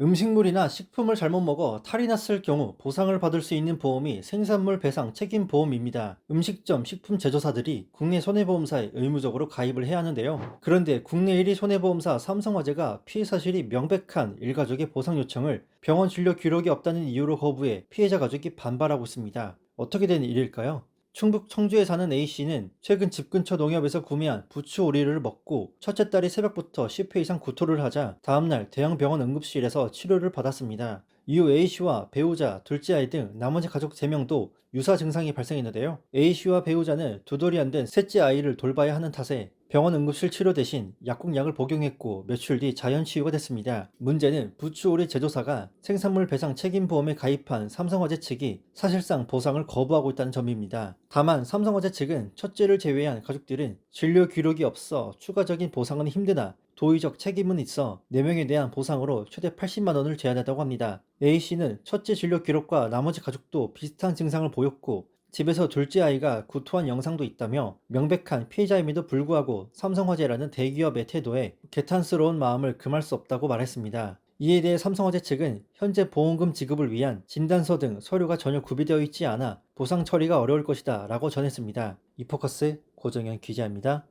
음식물이나 식품을 잘못 먹어 탈이 났을 경우 보상을 받을 수 있는 보험이 생산물 배상 책임 보험입니다. 음식점, 식품 제조사들이 국내 손해보험사에 의무적으로 가입을 해야 하는데요. 그런데 국내 1위 손해보험사 삼성화재가 피해 사실이 명백한 일가족의 보상 요청을 병원 진료 기록이 없다는 이유로 거부해 피해자 가족이 반발하고 있습니다. 어떻게 된 일일까요? 충북 청주에 사는 A씨는 최근 집 근처 농협에서 구매한 부추 오리를 먹고 첫째 딸이 새벽부터 10회 이상 구토를 하자 다음날 대형 병원 응급실에서 치료를 받았습니다. 이후 A씨와 배우자, 둘째 아이 등 나머지 가족 3명도 유사 증상이 발생했는데요. A씨와 배우자는 두 돌이 안 된 셋째 아이를 돌봐야 하는 탓에 병원 응급실 치료 대신 약국약을 복용했고 며칠 뒤 자연 치유가 됐습니다. 문제는 부추오리 제조사가 생산물 배상 책임보험에 가입한 삼성화재 측이 사실상 보상을 거부하고 있다는 점입니다. 다만 삼성화재 측은 첫째를 제외한 가족들은 진료 기록이 없어 추가적인 보상은 힘드나 도의적 책임은 있어 4명에 대한 보상으로 최대 80만 원을 제한했다고 합니다. A씨는 첫째 진료 기록과 나머지 가족도 비슷한 증상을 보였고 집에서 둘째 아이가 구토한 영상도 있다며 명백한 피해자임에도 불구하고 삼성화재라는 대기업의 태도에 개탄스러운 마음을 금할 수 없다고 말했습니다. 이에 대해 삼성화재 측은 현재 보험금 지급을 위한 진단서 등 서류가 전혀 구비되어 있지 않아 보상 처리가 어려울 것이다 라고 전했습니다. 이포커스 고정현 기자입니다.